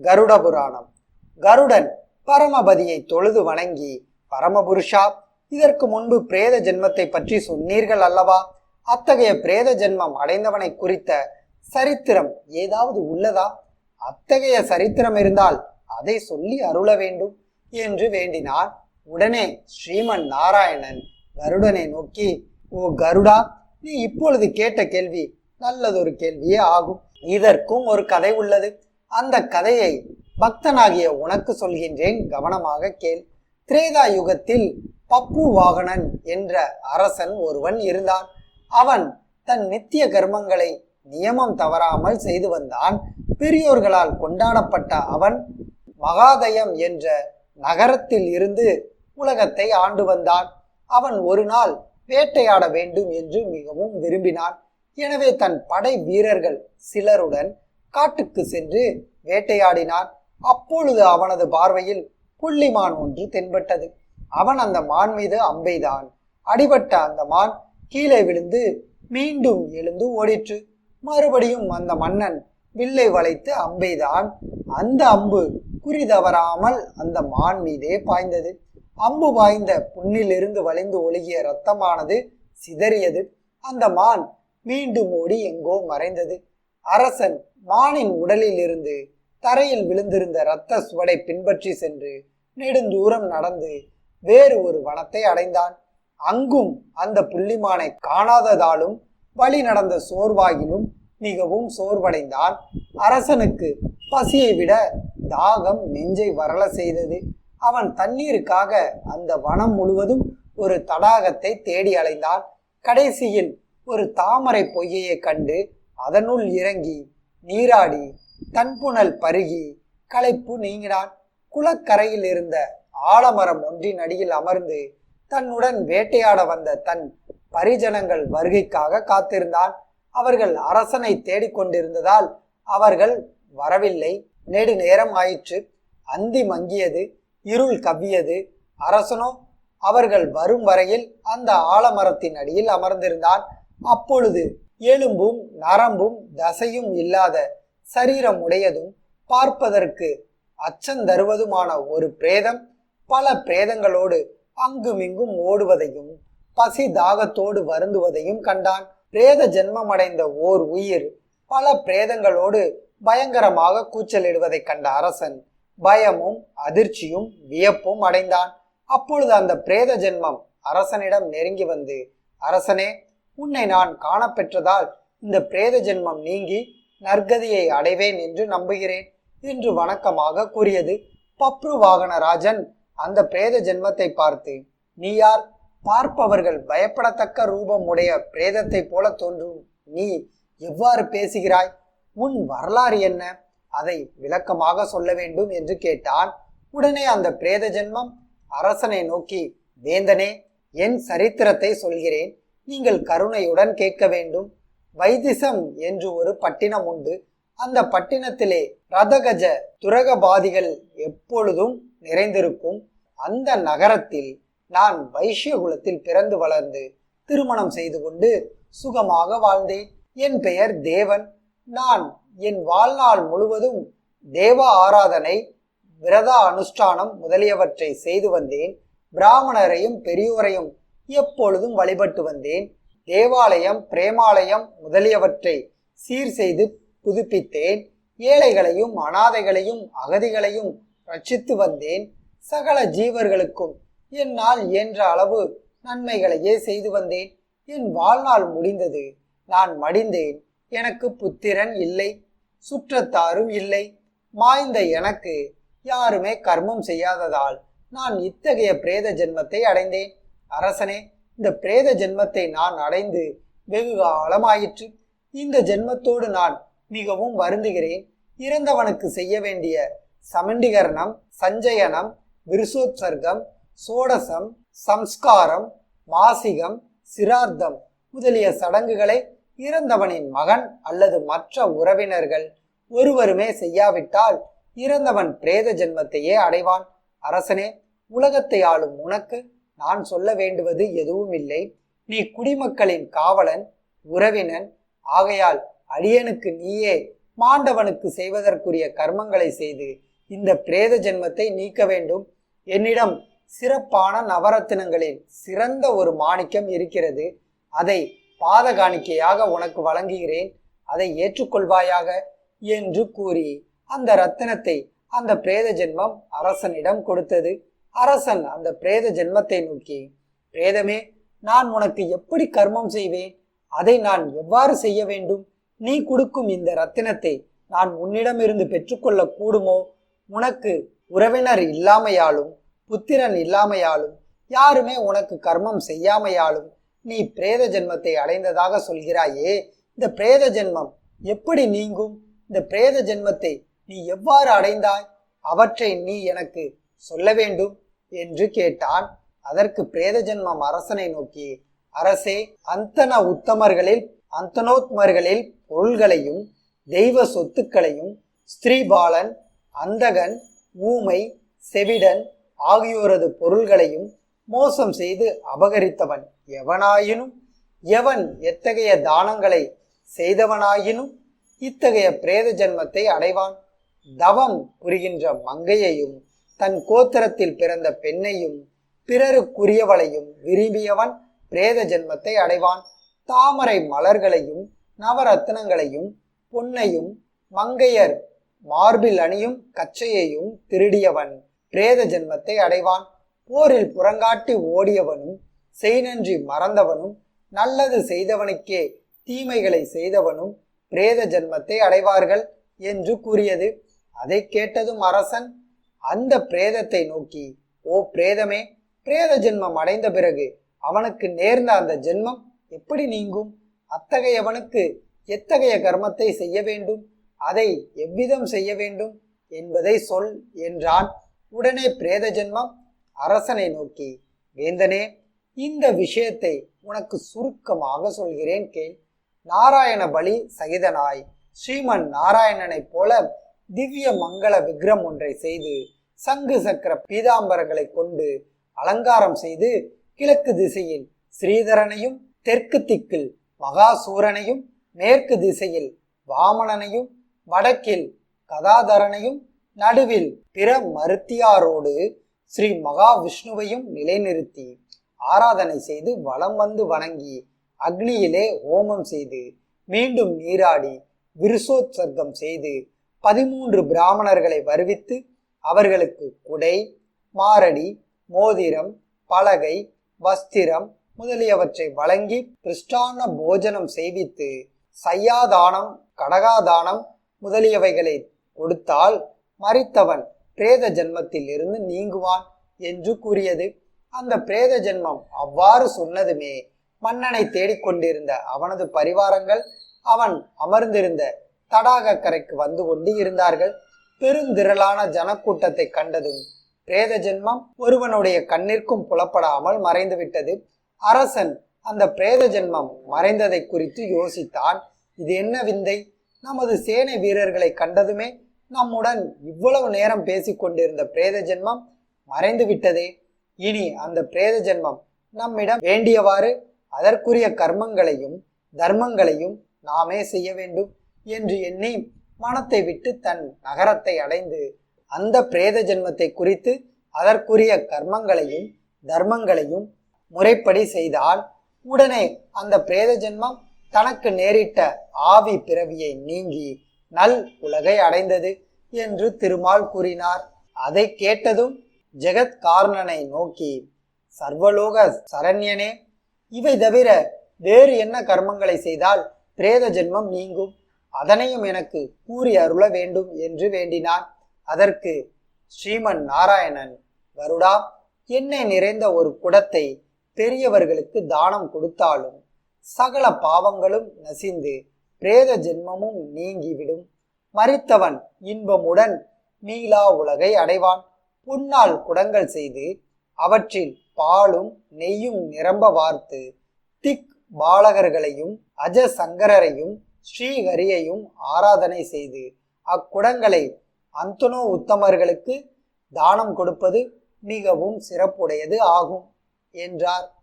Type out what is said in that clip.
கருட புராணம். கருடன் பரமபதியை தொழுது வணங்கி பரமபுருஷா இதற்கு முன்பு பிரேத ஜென்மத்தை பற்றி சொன்னீர்கள் அல்லவா? அத்தகைய பிரேத ஜென்மம் அடைந்தவனை குறித்த சரித்திரம் ஏதாவது உள்ளதா? அத்தகைய சரித்திரம் இருந்தால் அதை சொல்லி அருள வேண்டும் என்று வேண்டினார் உடனே ஸ்ரீமன் நாராயணன் கருடனை நோக்கி ஓ கருடா நீ இப்பொழுது கேட்ட கேள்வி நல்லதொரு கேள்வியே ஆகும். இதற்கும் ஒரு கதை உள்ளது. அந்த கதையை பக்தனாகிய உனக்கு சொல்கின்றேன். கவனமாக கேள். திரேதா யுகத்தில் பப்பு வாகனன் என்ற அரசன் ஒருவன் இருந்தான். அவன் தன் நித்திய கர்மங்களை நியமம் தவறாமல் செய்து வந்தான். பெரியோர்களால் கொண்டாடப்பட்ட அவன் மகாதயம் என்ற நகரத்தில் இருந்து உலகத்தை ஆண்டு வந்தான். அவன் ஒரு நாள் வேட்டையாட வேண்டும் என்று மிகவும் விரும்பினான். எனவே தன் படை வீரர்கள் சிலருடன் காட்டுக்கு சென்று வேட்டையாடினான். அப்பொழுது அவனது பார்வையில் புள்ளிமான் ஒன்று தென்பட்டது. அவன் அந்த மான் மீது அம்பெய்தான் அடிபட்ட அந்த மான் கீழே விழுந்து மீண்டும் எழுந்து ஓடிற்று. மறுபடியும் அந்த மன்னன் வில்லை வளைத்து அம்பெய்தான் அந்த அம்பு குறி தவறாமல் அந்த மான் மீதே பாய்ந்தது. அம்பு பாய்ந்த புண்ணிலிருந்து வளைந்து ஒழுகிய இரத்தமானது சிதறியது. அந்த மான் மீண்டும் ஓடி எங்கோ மறைந்தது. அரசன் மானின் உடலில் இருந்து தரையில் விழுந்திருந்த இரத்த சுவடை பின்பற்றி சென்று நெடுந்தூரம் நடந்து வேறு ஒரு வனத்தை அடைந்தான். அங்கும் அந்த புள்ளிமானை காணாததாலும் வழி நடந்த சோர்வாயிலும் மிகவும் சோர்வடைந்தான். அரசனுக்கு பசியை விட தாகம் நெஞ்சை வரல செய்தது. அவன் தண்ணீருக்காக அந்த வனம் முழுவதும் ஒரு தடாகத்தை தேடி அலைந்தான். கடைசியில் ஒரு தாமரை பொய்யையை கண்டு அதனுள் இறங்கி நீராடி தன்புணல் பருகி களைப்பு நீங்கினான். குளக்கரையில் இருந்த ஆலமரம் ஒன்றின் அடியில் அமர்ந்து தன்னுடன் வேட்டையாட வந்த தன் பரிஜனங்கள் வருகைக்காக காத்திருந்தான். அவர்கள் அரசனை தேடிக்கொண்டிருந்ததால் அவர்கள் வரவில்லை. நெடு நேரம் ஆயிற்று. அந்தி மங்கியது இருள் கவ்வியது. அரசனோ அவர்கள் வரும் வரையில் அந்த ஆலமரத்தின் அடியில் அமர்ந்திருந்தான். அப்பொழுது எலும்பும் நரம்பும் தசையும் இல்லாத சரீரம் உடையதும் பார்ப்பதற்கு அச்சந்தருவதுமான ஒரு பிரேதம் பல பிரேதங்களோடு அங்குமிங்கும் ஓடுவதையும் பசி தாகத்தோடு வருந்துவதையும் கண்டான். பிரேத ஜென்மமடைந்த ஓர் உயிர் பல பிரேதங்களோடு பயங்கரமாக கூச்சலிடுவதைக் கண்ட அரசன் பயமும் அதிர்ச்சியும் வியப்பும் அடைந்தான். அப்பொழுது அந்த பிரேத ஜென்மம் அரசனிடம் நெருங்கி வந்து அரசனே உன்னை நான் காணப்பெற்றதால் இந்த பிரேத ஜென்மம் நீங்கி நற்கதியை அடைவேன் என்று நம்புகிறேன் என்று வணக்கமாக கூறியது பப்ரு வாகனராஜன். அந்த பிரேத ஜென்மத்தை பார்த்து நீ யார்? பார்ப்பவர்கள் பயப்படத்தக்க ரூபம் உடைய பிரேதத்தை போல தோன்றும். நீ எவ்வாறு பேசுகிறாய்? உன் வரலாறு என்ன? அதை விளக்கமாக சொல்ல வேண்டும் என்று கேட்டான். உடனே அந்த பிரேத ஜென்மம் அரசனை நோக்கி வேந்தனே என் சரித்திரத்தை சொல்கிறேன். நீங்கள் கருணையுடன் கேட்க வேண்டும். வைதிசம் என்று ஒரு பட்டினம் உண்டு. அந்த பட்டினத்திலே ரதகஜ துரகபாதிகள் எப்பொழுதும் நிறைந்திருக்கும். அந்த நகரத்தில் நான் வைஷ்ய குலத்தில் பிறந்து வளர்ந்து திருமணம் செய்து கொண்டு சுகமாக வாழ்ந்தேன். என் பெயர் தேவன். நான் என் வாழ்நாள் முழுவதும் தேவ ஆராதனை விரத அனுஷ்டானம் முதலியவற்றை செய்து வந்தேன். பிராமணரையும் பெரியோரையும் எப்பொழுதும் வழிபட்டு வந்தேன். தேவாலயம் பிரேமாலயம் முதலியவற்றை சீர் செய்து புதுப்பித்தேன். ஏழைகளையும் அனாதைகளையும் அகதிகளையும் ரட்சித்து வந்தேன். சகல ஜீவர்களுக்கும் என்னால் இயன்ற அளவு நன்மைகளையே செய்து வந்தேன். என் வாழ்நாள் முடிந்தது. நான் மடிந்தேன். எனக்கு புத்திரன் இல்லை. சுற்றத்தாரும் இல்லை. மாய்ந்த எனக்கு யாருமே கர்மம் செய்யாததால் நான் இத்தகைய பிரேத ஜென்மத்தை அடைந்தேன். அரசனே இந்த பிரேத ஜென்மத்தை நான் அடைந்து வெகு காலமாயிற்று. இந்த ஜென்மத்தோடு நான் மிகவும் வருந்துகிறேன். இறந்தவனுக்கு செய்ய வேண்டிய சமண்டிகரணம் சஞ்சயனம் விருசோத்சர்க்கம் சோடசம் சம்ஸ்காரம் மாசிகம் சிரார்த்தம் முதலிய சடங்குகளை இறந்தவனின் மகன் அல்லது மற்ற உறவினர்கள் ஒருவருமே செய்யாவிட்டால் இறந்தவன் பிரேத ஜென்மத்தையே அடைவான். அரசனே உலகத்தை ஆளும் உனக்கு நான் சொல்ல வேண்டுவது எதுவும் இல்லை. நீ குடிமக்களின் காவலன் உறவினன் ஆகையால் அடியனுக்கு நீயே மாண்டவனுக்கு செய்வதற்குரிய கர்மங்களை செய்து இந்த பிரேத ஜென்மத்தை நீக்க வேண்டும். என்னிடம் சிறப்பான நவரத்தினங்களில் சிறந்த ஒரு மாணிக்கம் இருக்கிறது. அதை பாதகாணிக்கையாக உனக்கு வழங்குகிறேன். அதை ஏற்றுக்கொள்வாயாக என்று கூறி அந்த ரத்தினத்தை அந்த பிரேத ஜென்மம் அரசனிடம் கொடுத்தது. அரசன் அந்த பிரேத ஜென்மத்தை நோக்கி பிரேதமே நான் உனக்கு எப்படி கர்மம் செய்வேன்? அதை நான் எவ்வாறு செய்ய வேண்டும்? நீ கொடுக்கும் இந்த ரத்தினத்தை நான் உன்னிடமிருந்து பெற்றுக்கொள்ள கூடுமோ? உனக்கு உறவினர் இல்லாமையாலும் புத்திரன் இல்லாமையாலும் யாருமே உனக்கு கர்மம் செய்யாமையாலும் நீ பிரேத ஜென்மத்தை அடைந்ததாக சொல்கிறாயே? இந்த பிரேத ஜென்மம் எப்படி நீங்கும்? இந்த பிரேத ஜென்மத்தை நீ எவ்வாறு அடைந்தாய்? அவற்றை நீ எனக்கு சொல்ல வேண்டும் என்று கேட்டான். அதற்கு பிரேத ஜென்மம் அரசனை நோக்கி அரசே அந்தன உத்தமர்களில் அந்தனோத்மர்களில் பொருள்களையும் தெய்வ சொத்துக்களையும் ஸ்திரீபாலன் அந்தகன் ஊமை செவிடன் ஆகியோரது பொருள்களையும் மோசம் செய்து அபகரித்தவன் எவனாயினும்? எவன் எத்தகைய தானங்களை செய்தவனாயினும்? இத்தகைய பிரேத ஜென்மத்தை அடைவான். தவம் புரிகின்ற மங்கையையும் தன் கோத்திரத்தில் பிறந்த பெண்ணையும் பிறருக்குரியவளையும் விரும்பியவன் பிரேத ஜென்மத்தை அடைவான். தாமரை மலர்களையும் நவரத்னங்களையும் பொன்னையும் மங்கையர் மார்பில் அணியும் கச்சையையும் திருடியவன் பிரேத ஜென்மத்தை அடைவான். போரில் புறங்காட்டி ஓடியவனும் செய்நன்றி மறந்தவனும் நல்லது செய்தவனுக்கே தீமைகளை செய்தவனும் பிரேத ஜென்மத்தை அடைவார்கள் என்று கூறியது. அதை கேட்டதும் அரசன் அந்த பிரேதத்தை நோக்கி ஓ பிரேதமே பிரேத ஜென்மம் அடைந்த பிறகு அவனுக்கு நேர்ந்த அந்த ஜென்மம் எப்படி நீங்கும்? அத்தகையவனுக்கு எத்தகைய கர்மத்தை செய்ய வேண்டும்? அதை எவ்விதம் செய்ய வேண்டும்? என்பதை சொல் என்றான். உடனே பிரேத ஜென்மம் அரசனை நோக்கி வேந்தனே இந்த விஷயத்தை உனக்கு சுருக்கமாக சொல்கிறேன் கேள். நாராயண பலி சகிதனாய். ஸ்ரீமன் நாராயணனைப் போல திவ்ய மங்கள விக்ரம் ஒன்றை செய்து சங்கு சக்கர பீதாம்பரங்களை கொண்டு அலங்காரம் செய்து கிழக்கு திசையில் ஸ்ரீதரனையும் தெற்கு திக்கில் மகாசூரனையும் மேற்கு திசையில் வாமனனையும் வடக்கில் கதாதரனையும் நடுவில் பிற மருத்தியாரோடு ஸ்ரீ மகாவிஷ்ணுவையும் நிலைநிறுத்தி ஆராதனை செய்து வலம் வந்து வணங்கி அக்னியிலே ஹோமம் செய்து மீண்டும் நீராடி விருசோத்சர்க்கம் செய்து பதிமூன்று பிராமணர்களை வருவித்து அவர்களுக்கு குடை மாரடி மோதிரம் பலகை வஸ்திரம் முதலியவற்றை வழங்கி கிருஷ்டான போஜனம் செய்வித்து சையாதானம் கடகாதானம் முதலியவைகளை கொடுத்தால் மறித்தவன் பிரேத ஜென்மத்தில் இருந்து நீங்குவான் என்று கூறியது. அந்த பிரேத ஜென்மம் அவ்வாறு சொன்னதுமே மன்னனை தேடிக்கொண்டிருந்த அவனது பரிவாரங்கள் அவன் அமர்ந்திருந்த தடாக கரைக்கு வந்து கொண்டு இருந்தார்கள் பெருந்திரளான ஜனக்கூட்டத்தை கண்டதும் பிரேத ஜென்மம் ஒருவனுடைய கண்ணிற்கும் புலப்படாமல் மறைந்துவிட்டது. அரசன் அந்த பிரேத ஜென்மம் மறைந்ததை குறித்து யோசித்தான். இது என்ன விந்தை? நமது சேனை வீரர்களை கண்டதுமே நம்முடன் இவ்வளவு நேரம் பேசிக்கொண்டிருந்த பிரேத ஜென்மம் மறைந்து விட்டதே இனி அந்த பிரேத ஜென்மம் நம்மிடம் வேண்டியவாறு அதற்குரிய கர்மங்களையும் தர்மங்களையும் நாமே செய்ய வேண்டும். என்று எண்ணி மனத்தை விட்டு தன் நகரத்தை அடைந்து அந்த பிரேத ஜென்மத்தை குறித்து அதற்குரிய கர்மங்களையும் தர்மங்களையும் முறைப்படி செய்தால் உடனே அந்த பிரேத ஜென்மம் தனக்கு நேரிட்ட ஆவி பிறவியை நீங்கி நல் உலகை அடைந்தது என்று திருமால் கூறினார். அதை கேட்டதும் ஜெகத் காரணனை நோக்கி சர்வலோக சரண்யனே இவை தவிர வேறு என்ன கர்மங்களை செய்தால் பிரேத ஜென்மம் நீங்கும்? அதனையும் எனக்கு கூறி அருள வேண்டும் என்று வேண்டினான். அதற்கு ஸ்ரீமன் நாராயணன் கருடா எண்ணெய் நிறைந்த ஒரு குடத்தை பெரியவர்களுக்கு தானம் கொடுத்தாலும் சகல பாவங்களும் நசிந்து பிரேத ஜென்மமும் நீங்கிவிடும். மறித்தவன் இன்பமுடன் மீளா உலகை அடைவான். புன்னால் குடங்கள் செய்து அவற்றில் பாலும் நெய்யும் நிரம்ப வார்த்து திக் பாலகர்களையும் அஜ சங்கரரையும் ஸ்ரீஹரியையும் ஆராதனை செய்து அக்குடங்களை அந்தனோ உத்தமர்களுக்கு தானம் கொடுப்பது மிகவும் சிறப்புடையது ஆகும் என்றார்.